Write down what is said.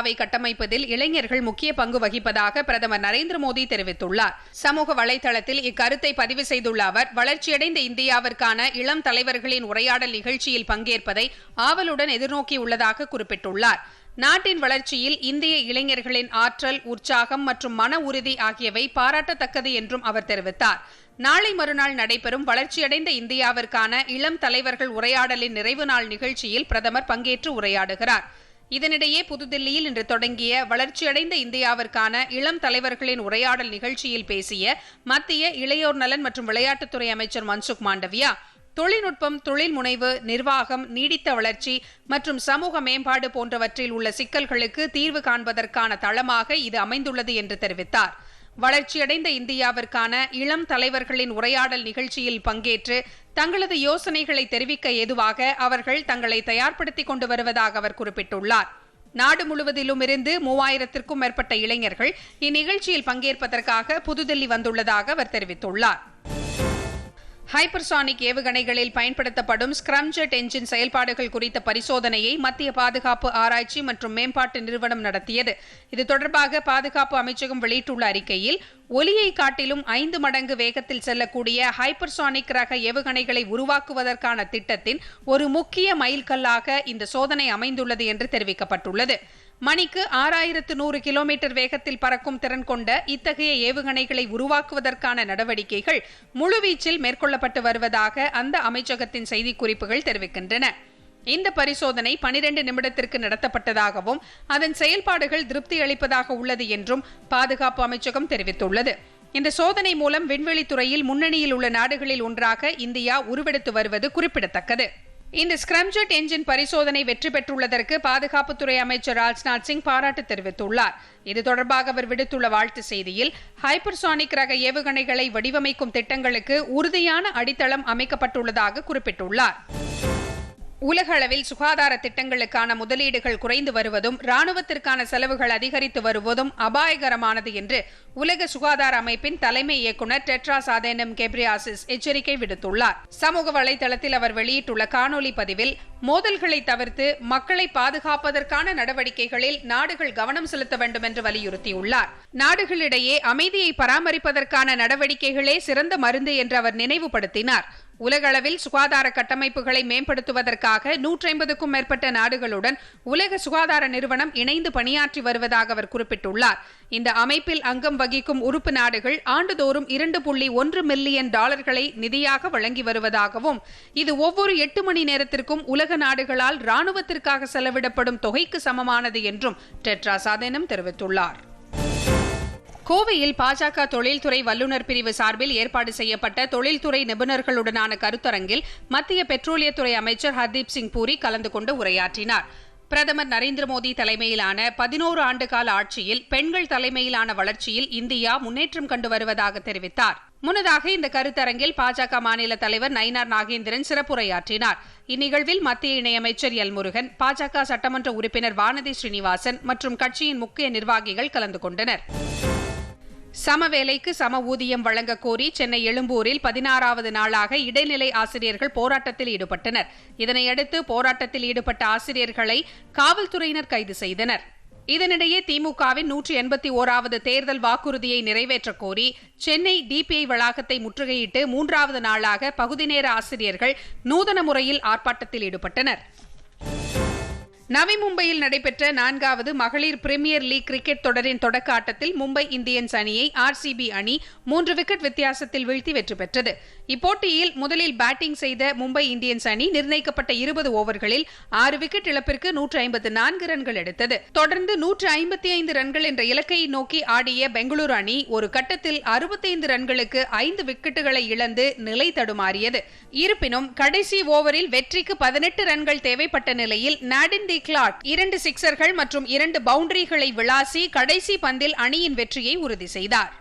இந்தியாவை கட்டமைப்பதில் இளைஞர்கள் முக்கிய பங்கு வகிப்பதாக பிரதமர் நரேந்திர மோடி தெரிவித்துள்ளார். சமூக வலைதளத்தில் இக்கருத்தை பதிவு செய்துள்ள அவர் வளர்ச்சியடைந்த இந்தியாவிற்கான இளம் தலைவர்களின் உரையாடல் நிகழ்ச்சியில் பங்கேற்பதை ஆவலுடன் எதிர்நோக்கியுள்ளதாக குறிப்பிட்டுள்ளார். நாட்டின் வளர்ச்சியில் இந்திய இளைஞர்களின் ஆற்றல் உற்சாகம் மற்றும் மன உறுதி ஆகியவை பாராட்டத்தக்கது என்றும் அவர் தெரிவித்தார். நாளை மறுநாள் நடைபெறும் வளர்ச்சியடைந்த இந்தியாவிற்கான இளம் தலைவர்கள் உரையாடலின் நிறைவு நாள் நிகழ்ச்சியில் பிரதமர் பங்கேற்று உரையாடுகிறார். இதனிடையே புதுதில்லியில் இன்று தொடங்கிய வளர்ச்சியடைந்த இந்தியாவிற்கான இளம் தலைவர்களின் உரையாடல் நிகழ்ச்சியில் பேசிய மத்திய இளையோர் நலன் மற்றும் விளையாட்டுத்துறை அமைச்சர் மன்சுக் மாண்டவியா தொழில்நுட்பம் தொழில் முனைவு நிர்வாகம் நீடித்த வளர்ச்சி மற்றும் சமூக மேம்பாடு போன்றவற்றில் உள்ள சிக்கல்களுக்கு தீர்வு காண்பதற்கான தளமாக இது அமைந்துள்ளது என்று தெரிவித்தார். வளர்ச்சியடைந்த இந்தியாவிற்கான இளம் தலைவர்களின் உரையாடல் நிகழ்ச்சியில் பங்கேற்று தங்களது யோசனைகளை தெரிவிக்க ஏதுவாக அவர்கள் தங்களை தயார்படுத்திக் கொண்டு வருவதாக அவர் குறிப்பிட்டுள்ளார். நாடு முழுவதிலும் இருந்து மூவாயிரத்திற்கும் மேற்பட்ட இளைஞர்கள் இந்நிகழ்ச்சியில் பங்கேற்பதற்காக புதுதில்லி வந்துள்ளதாக அவர் தெரிவித்துள்ளார். ஹைப்பர்சானிக் ஏவுகணைகளில் பயன்படுத்தப்படும் ஸ்க்ரம்ஜெட் என்ஜின் செயல்பாடுகள் குறித்த பரிசோதனையை மத்திய பாதுகாப்பு ஆராய்ச்சி மற்றும் மேம்பாட்டு நிறுவனம் நடத்தியது. இது தொடர்பாக பாதுகாப்பு அமைச்சகம் வெளியிட்டுள்ள அறிக்கையில் ஒலியை காட்டிலும் ஐந்து மடங்கு வேகத்தில் செல்லக்கூடிய ஹைப்பர்சானிக் ரக ஏவுகணைகளை உருவாக்குவதற்கான திட்டத்தின் ஒரு முக்கிய மைல்கல்லாக இந்த சோதனை அமைந்துள்ளது என்று தெரிவிக்கப்பட்டுள்ளது. மணிக்கு ஆறாயிரத்து நூறு கிலோமீட்டர் வேகத்தில் பறக்கும் திறன் கொண்ட இத்தகைய ஏவுகணைகளை உருவாக்குவதற்கான நடவடிக்கைகள் முழுவீச்சில் மேற்கொள்ளப்பட்டு வருவதாக அந்த அமைச்சகத்தின் செய்திக்குறிப்புகள் தெரிவிக்கின்றன. இந்த பரிசோதனை பனிரெண்டு நிமிடத்திற்கு நடத்தப்பட்டதாகவும் அதன் செயல்பாடுகள் திருப்தி அளிப்பதாக உள்ளது என்றும் பாதுகாப்பு அமைச்சகம் தெரிவித்துள்ளது. இந்த சோதனை மூலம் விண்வெளித்துறையில் முன்னணியில் உள்ள நாடுகளில் ஒன்றாக இந்தியா உருவெடுத்து வருவது குறிப்பிடத்தக்கது. இந்த ஸ்கிரம்ஜெட் என்ஜின் பரிசோதனை வெற்றி பெற்றுள்ளதற்கு பாதுகாப்புத்துறை அமைச்சர் ராஜ்நாத் சிங் பாராட்டு தெரிவித்துள்ளார். இது தொடர்பாக அவர் விடுத்துள்ள வாழ்த்து செய்தியில் ஹைப்பர்சானிக் ரக ஏவுகணைகளை வடிவமைக்கும் திட்டங்களுக்கு உறுதியான அடித்தளம் அமைக்கப்பட்டுள்ளதாக குறிப்பிட்டுள்ளார். உலக அளவில் சுகாதார திட்டங்களுக்கான முதலீடுகள் குறைந்து வருவதும் ராணுவத்திற்கான செலவுகள் அதிகரித்து வருவதும் அபாயகரமானது என்று உலக சுகாதார அமைப்பின் தலைமை இயக்குநர் டெட்ரா சாதேனம் கெப்ரியாசிஸ் எச்சரிக்கை விடுத்துள்ளார். சமூக வலைதளத்தில் அவர் வெளியிட்டுள்ள காணொலி பதிவில் மோதல்களை தவிர்த்து மக்களை பாதுகாப்பதற்கான நடவடிக்கைகளில் நாடுகள் கவனம் செலுத்த வேண்டும் என்று வலியுறுத்தியுள்ளார். நாடுகளிடையே அமைதியை பராமரிப்பதற்கான நடவடிக்கைகளே சிறந்த மருந்து என்று அவர் நினைவுபடுத்தினார். உலகளவில் சுகாதார கட்டமைப்புகளை மேம்படுத்துவதற்காக நூற்றி ஐம்பதுக்கும் மேற்பட்ட நாடுகளுடன் உலக சுகாதார நிறுவனம் இணைந்து பணியாற்றி வருவதாக அவர் குறிப்பிட்டுள்ளார். இந்த அமைப்பில் அங்கம் வகிக்கும் உறுப்பு நாடுகள் ஆண்டுதோறும் இரண்டு புள்ளி ஒன்று மில்லியன் டாலர்களை நிதியாக வழங்கி வருவதாகவும் இது ஒவ்வொரு எட்டு மணி நேரத்திற்கும் உலக நாடுகளால் ராணுவத்திற்காக செலவிடப்படும் தொகைக்கு சமமானது என்றும் டெட்ரா சாதனம் தெரிவித்துள்ளார். கோவையில் பாஜக தொழில்துறை வல்லுநர் பிரிவு சார்பில் ஏற்பாடு செய்யப்பட்ட தொழில்துறை நிபுணர்களுடனான கருத்தரங்கில் மத்திய பெட்ரோலியத்துறை அமைச்சர் ஹர்தீப் சிங் பூரி கலந்து கொண்டு உரையாற்றினார். பிரதமர் நரேந்திர மோடி தலைமையிலான பதினோரு ஆண்டுகால ஆட்சியில் பெண்கள் தலைமையிலான வளர்ச்சியில் இந்தியா முன்னேற்றம் கண்டு வருவதாக தெரிவித்தார். முன்னதாக இந்த கருத்தரங்கில் பாஜக மாநில தலைவர் நயினார் நாகேந்திரன் சிறப்புரையாற்றினார் இந்நிகழ்வில் மத்திய இணையமைச்சர் எல் முருகன் பாஜக சட்டமன்ற உறுப்பினர் வானதி ஸ்ரீனிவாசன் மற்றும் கட்சியின் முக்கிய நிர்வாகிகள் கலந்து கொண்டனர். சம வேலைக்கு சம ஊதியம் வழங்க கோரி சென்னை எழும்பூரில் பதினாறாவது நாளாக இடைநிலை ஆசிரியர்கள் போராட்டத்தில் ஈடுபட்டனர். இதனையடுத்து போராட்டத்தில் ஈடுபட்ட ஆசிரியர்களை காவல்துறையினர் கைது செய்தனர். இதனிடையே திமுகவின் நூற்றி எண்பத்தி ஓராவது தேர்தல் வாக்குறுதியை நிறைவேற்றக் கோரி சென்னை டிபிஐ வளாகத்தை முற்றுகையிட்டு மூன்றாவது நாளாக பகுதி நேர ஆசிரியர்கள் நூதன முறையில் ஆர்ப்பாட்டத்தில் ஈடுபட்டனர். நவி மும்பையில் நடைபெற்ற நான்காவது மகளிர் பிரீமியர் லீக் கிரிக்கெட் தொடரின் தொடக்க ஆட்டத்தில் மும்பை இந்தியன்ஸ் அணியை ஆர்சிபி அணி மூன்று விக்கெட் வித்தியாசத்தில் வீழ்த்தி வெற்றி பெற்றது. இப்போட்டியில் முதலில் பேட்டிங் செய்த மும்பை இந்தியன்ஸ் அணி நிர்ணயிக்கப்பட்ட இருபது ஓவர்களில் ஆறு விக்கெட் இழப்பிற்கு நூற்று ஐம்பத்து நான்கு ரன்கள் எடுத்தது. தொடர்ந்து நூற்று ஐம்பத்தி ஐந்து ரன்கள் என்ற இலக்கையை நோக்கி ஆடிய பெங்களூரு அணி ஒரு கட்டத்தில் அறுபத்தைந்து ரன்களுக்கு ஐந்து விக்கெட்டுகளை இழந்து நிலை தடுமாறியது. இருப்பினும் கடைசி ஓவரில் வெற்றிக்கு பதினெட்டு ரன்கள் தேவைப்பட்ட நிலையில் நாடின் தி கிளார்க் இரண்டு சிக்சர்கள் மற்றும் இரண்டு பவுண்டரிகளை விளாசி கடைசி பந்தில் அணியின் வெற்றியை உறுதி செய்தார்.